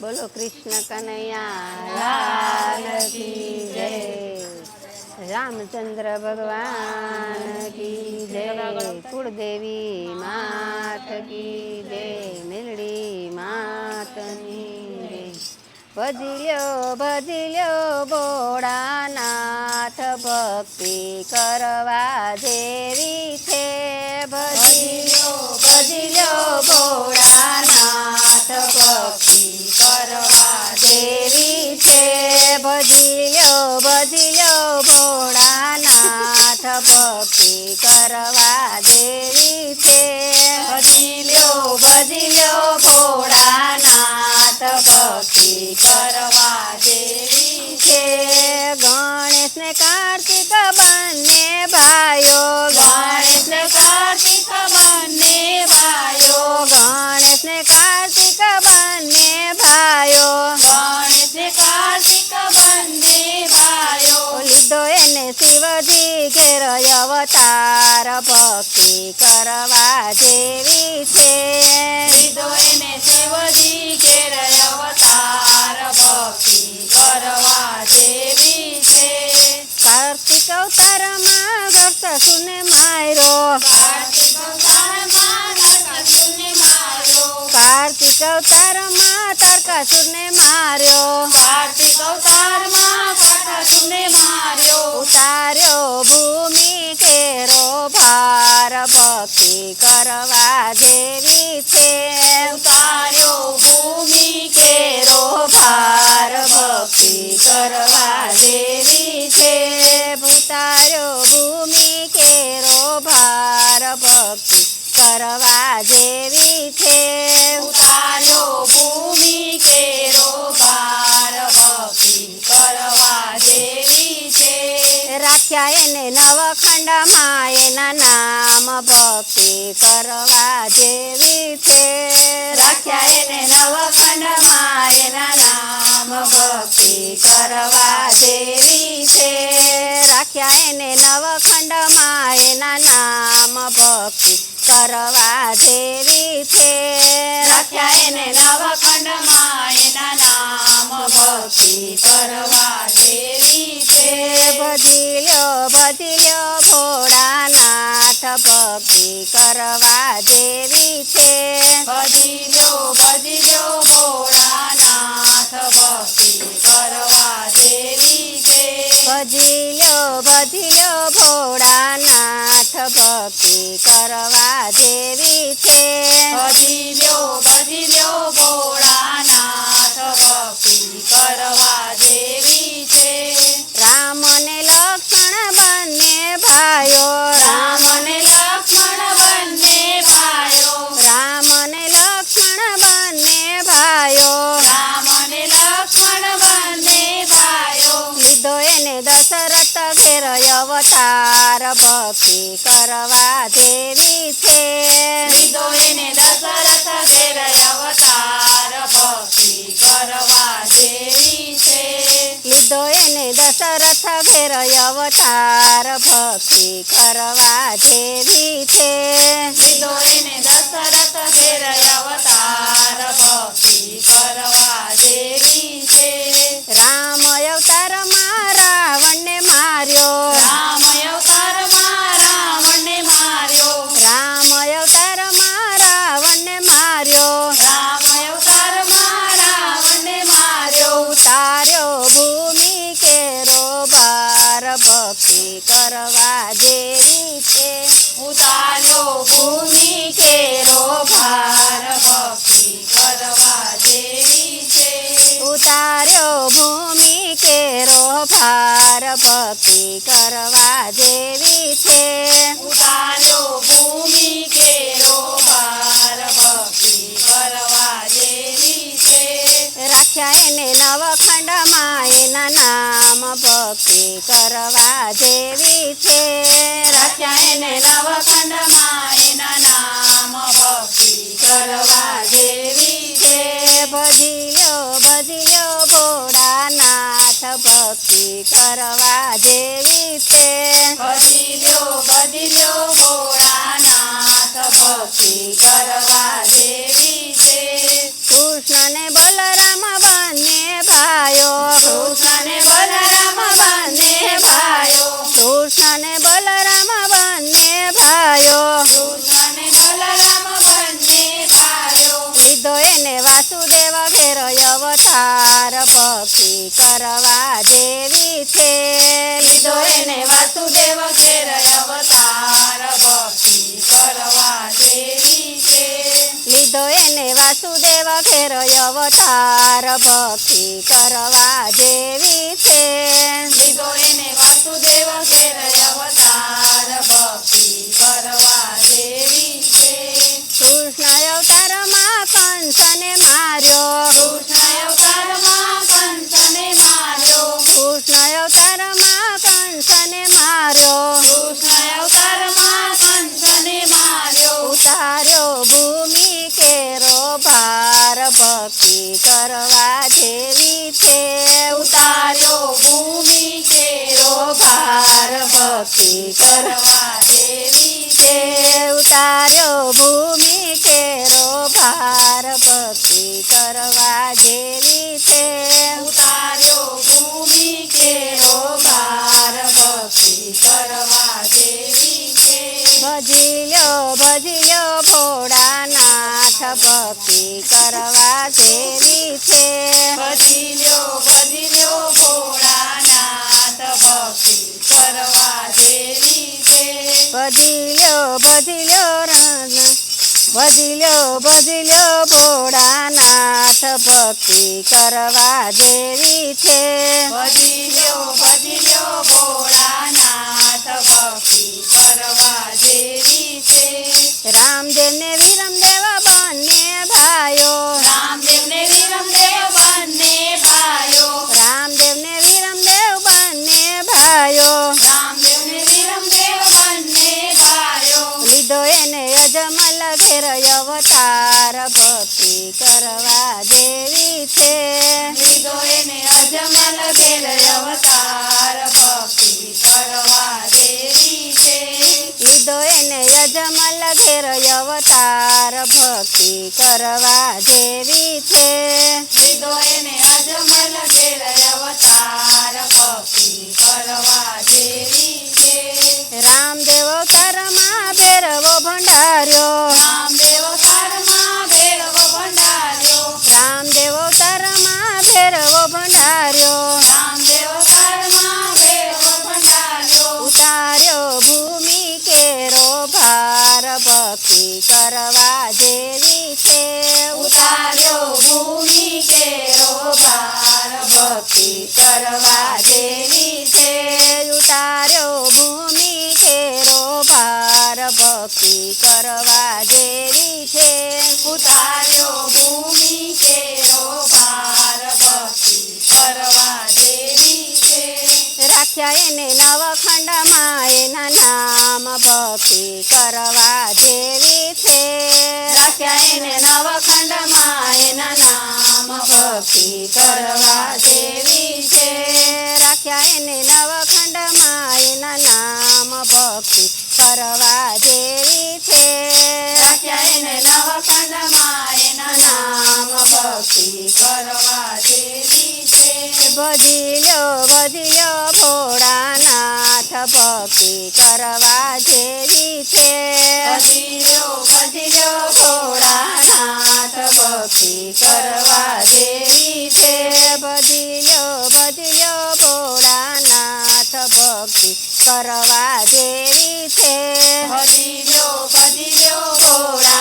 બોલો કૃષ્ણ કનૈયા, લાલ કી જય. રામચંદ્ર ભગવાન કી જય. કુળદેવી માત કી જય. મેલડી માતની જય. ભજી લ્યો ભજી લ્યો ભોળાનાથ ભક્તિ કરવા જેવી છે ભજી. લ્યો ભજી લ્યો ભોળાનાથ ભક્તિ જેવી છે ભજી લ્યો ભજી લ્યો ભોળાનાથ ભક્તિ કરવા દેવી છે. ભજી લ્યો ભજી લ્યો ભોળાનાથ ભક્તિ કરવા દેવી છે. ગણેશ ને કાર્તિક બંને ભાઈઓ ઘેર અવતાર ભક્તિ કરવા જેવી છે. શિવજી ઘેર અવતાર ભક્તિ કરવા જેવી છે. કાર્તિક અવતારમાં ગક્ષસુને માર્યો. કાર્તિક અવતારમાં ગક્ષસુને માર્યો. કાર્તિક માર્યો. કાર્તિક અવતારમાં તારકાસુરને માર્યો કરવા જેવી છે. ઉતાર્યો ભૂમિ કેરો ભાર. ભક્તિ કરવા જેવી છે. ઉતાર્યો ભૂમિ કેરો ભાર. ભક્તિ કરવા જેવી છે. રાખ્યા એને નવખંડમાં એના નામ ભક્તિ કરવા જેવી છે. રાખ્યા એને નવખંડમાં એના નામ ભક્તિ કરવા જેવી છે. રાખ્યા એને નવખંડમાં એના નામ ભક્તિ કરવા જેવી ભજી લ્યો ભજી લ્યો ભોળાનાથ ભક્તિ કરવા જેવી છે. ભજી લ્યો ભજી લ્યો ભોળાનાથ ભક્તિ કરવા જેવી છે. ભજી લ્યો ભજી લ્યો ભોળાનાથ ભક્તિ કરવા દેવી છે અવતાર ભક્તિ કરવા જેવી છે. એને દશરથ ઘેર અવતાર ભક્તિ કરવા જેવી છે. લીધો એને દશરથ ઘેર અવતાર ભક્તિ કરવા જેવી છે. લીધો એને દશરથ ઘેર અવતાર ભક્તિ કરવા કરવા જેવી છે ઉતાર્યો ભૂમિ કેરો ભાર ભક્તિ કરવા જેવી છે ઉતાર્યો ભૂમિ કેરો ભાર ભક્તિ કરવા જેવી છે ઉતાર્યો ભૂમિ કેરો ભાર ભક્તિ કરવા જેવી છે રાખ્યા એને નવખંડમાં એના નામ ભક્તિ કરવા જેવી છે. રાખ્યા એને નવખંડમાં એના નામ ભક્તિ કરવા જેવી છે. ભજી લ્યો ભજી લ્યો ભોળાનાથ ભક્તિ કરવા જેવી છે. ભજી લ્યો ભજી લ્યો ભોળાનાથ ભક્તિ કરવા જેવી છે. કૃષ્ણને બલરામ વાસુદેવ ઘેર અવતાર ભક્તિ કરવા દેવી છે. લીધો એને વાસુદેવ ઘેર અવતાર ભક્તિ કરવા દેવી છે. લીધો એને વાસુદેવ ઘેર અવતાર ભક્તિ કરવા દેવી છે. લીધો એને વાસુદેવ ઘેર અવતાર ભક્તિ કરવા જેવી છે. કૃષ્ણ અવતારમાં ઉતાર્યો ભૂમિ કેરો ભાર ભક્તિ કરવા જેવી છે. ઉતાર્યો ભૂમિ કેરો ભાર ભક્તિ કરવા જેવી છે. ભજીલ્યો ભજીલ્યો ભોળાનાથ ભક્તિ કરવા જેવી છે. ભજીલ્યો ભજીલ્યો ભોળાનાથ ભક્તિ કરવા ભજીલ્યો ભજીલ્યો રન ભજીલ્યો ભજીલ્યો ભોળાનાથ ભક્તિ કરવા જેવી છે. ભજીલ્યો ભજીલ્યો ભોળાનાથ ભક્તિ કરવા જેવી છે. રામદેવ ને બંને અવતાર ભક્તિ કરવા જેવી છે. લીધો એને અજમલ ઘેર અવતાર ભક્તિ કરવા જેવી છે. લીધો એને અજમલ ઘેર અવતાર ભક્તિ કરવા જેવી છે. લીધો એને અજમલ ઘેર અવતાર ભક્તિ કરવા જેવી છે. રામદેવ ભક્તિ કરવા જેવી છે. ઉતાર્યો ભૂમિ કેરો ભાર ભક્તિ કરવા જેવી છે. ઉતાર્યો ભૂમિ કેરો ભાર ભક્તિ કરવા જેવી છે. ઉતાર્યો ભૂમિ કેરો ભાર ભક્તિ કરવા જેવી છે. રાખ્યા એને નવખંડમાં એના નામ ભક્તિ કરવા જેવી છે. રાખ્યા એને નવખંડમાં એના નામ ભક્તિ કરવા જેવી છે. રાખ્યા એને નવખંડમાં એના નામ ભક્તિ કરવા જેવી છે. રાખ્યા એને નવખંડમાં એના નામ ભક્તિ કરવા જેવી છે. ભજીલ્યો ભજીલ્યો ભોળાનાથ ભક્તિ કરવા ભક્તિ કરવા જેવી છે. ભજીલ્યો ભજીલ્યો ભોળાનાથ ભક્તિ કરવા જેવી છે. ભજીલો ભજીલો ભોળાનાથ